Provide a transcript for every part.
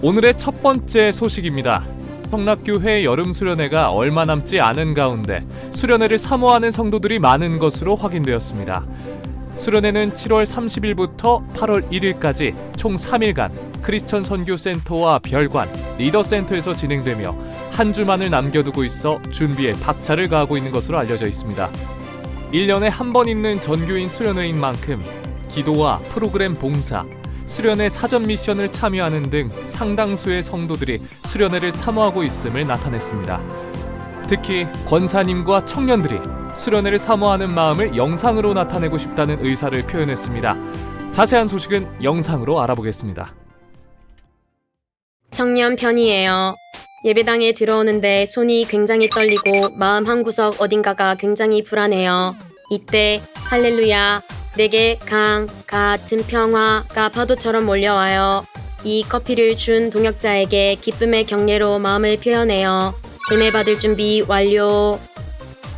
오늘의 첫 번째 소식입니다. 성락교회 여름 수련회가 얼마 남지 않은 가운데 수련회를 사모하는 성도들이 많은 것으로 확인되었습니다. 수련회는 7월 30일부터 8월 1일까지 총 3일간 크리스천 선교센터와 별관, 리더센터에서 진행되며 한 주만을 남겨두고 있어 준비에 박차를 가하고 있는 것으로 알려져 있습니다. 1년에 한 번 있는 전교인 수련회인 만큼 기도와 프로그램 봉사, 수련회 사전 미션을 참여하는 등 상당수의 성도들이 수련회를 사모하고 있음을 나타냈습니다. 특히 권사님과 청년들이 수련회를 사모하는 마음을 영상으로 나타내고 싶다는 의사를 표현했습니다. 자세한 소식은 영상으로 알아보겠습니다. 청년 편이에요. 예배당에 들어오는데 손이 굉장히 떨리고 마음 한구석 어딘가가 굉장히 불안해요. 이때 할렐루야 내게 강 같은 평화가 파도처럼 몰려와요. 이 커피를 준 동역자에게 기쁨의 경례로 마음을 표현해요. 은혜 받을 준비 완료.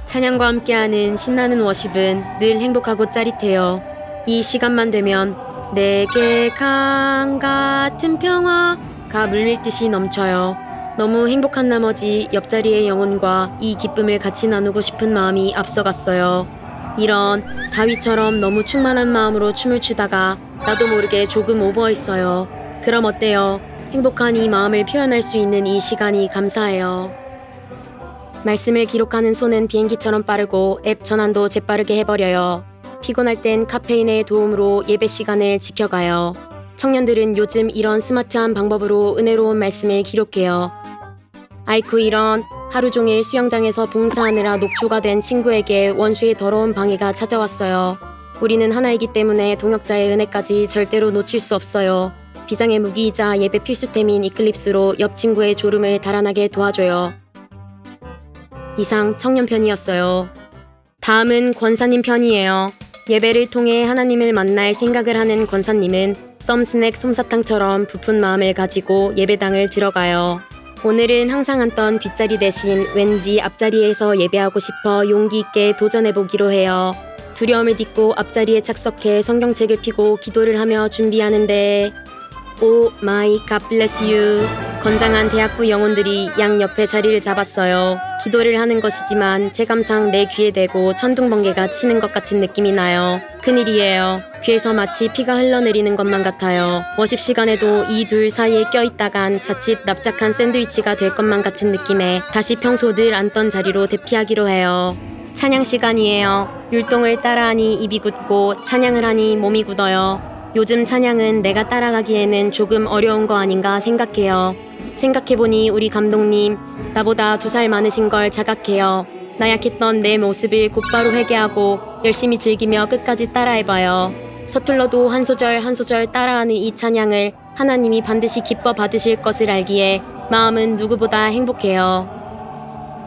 찬양과 함께하는 신나는 워십은 늘 행복하고 짜릿해요. 이 시간만 되면 내게 강 같은 평화가 물밀듯이 넘쳐요. 너무 행복한 나머지 옆자리의 영혼과 이 기쁨을 같이 나누고 싶은 마음이 앞서갔어요. 이런 다윗처럼 너무 충만한 마음으로 춤을 추다가 나도 모르게 조금 오버했어요. 그럼 어때요? 행복한 이 마음을 표현할 수 있는 이 시간이 감사해요. 말씀을 기록하는 손은 비행기처럼 빠르고 앱 전환도 재빠르게 해버려요. 피곤할 땐 카페인의 도움으로 예배 시간을 지켜가요. 청년들은 요즘 이런 스마트한 방법으로 은혜로운 말씀을 기록해요. 아이쿠 이런 하루 종일 수영장에서 봉사하느라 녹초가 된 친구에게 원수의 더러운 방해가 찾아왔어요. 우리는 하나이기 때문에 동역자의 은혜까지 절대로 놓칠 수 없어요. 비장의 무기이자 예배 필수템인 이클립스로 옆 친구의 졸음을 달아나게 도와줘요. 이상 청년 편이었어요. 다음은 권사님 편이에요. 예배를 통해 하나님을 만날 생각을 하는 권사님은 썸스낵 솜사탕처럼 부푼 마음을 가지고 예배당을 들어가요. 오늘은 항상 앉던 뒷자리 대신 왠지 앞자리에서 예배하고 싶어 용기 있게 도전해 보기로 해요. 두려움을 딛고 앞자리에 착석해 성경책을 펴고 기도를 하며 준비하는데 오 마이 갓 블레스 유 건장한 대학부 영혼들이 양 옆에 자리를 잡았어요. 기도를 하는 것이지만 체감상 내 귀에 대고 천둥번개가 치는 것 같은 느낌이 나요. 큰일이에요. 귀에서 마치 피가 흘러내리는 것만 같아요. 워십 시간에도 이 둘 사이에 껴있다간 자칫 납작한 샌드위치가 될 것만 같은 느낌에 다시 평소 늘 앉던 자리로 대피하기로 해요. 찬양 시간이에요. 율동을 따라하니 입이 굳고 찬양을 하니 몸이 굳어요. 요즘 찬양은 내가 따라가기에는 조금 어려운 거 아닌가 생각해요. 생각해보니 우리 감독님, 나보다 두 살 많으신 걸 자각해요. 나약했던 내 모습을 곧바로 회개하고 열심히 즐기며 끝까지 따라해봐요. 서툴러도 한 소절 한 소절 따라하는 이 찬양을 하나님이 반드시 기뻐 받으실 것을 알기에 마음은 누구보다 행복해요.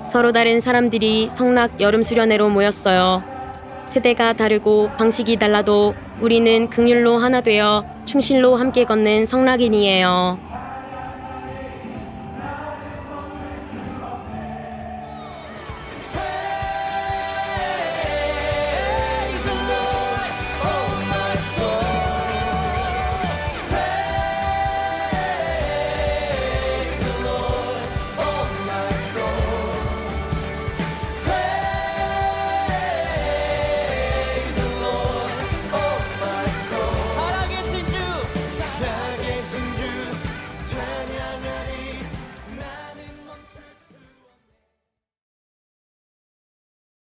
서로 다른 사람들이 성락 여름 수련회로 모였어요. 세대가 다르고 방식이 달라도 우리는 긍휼로 하나 되어 충실로 함께 걷는 성락인이에요.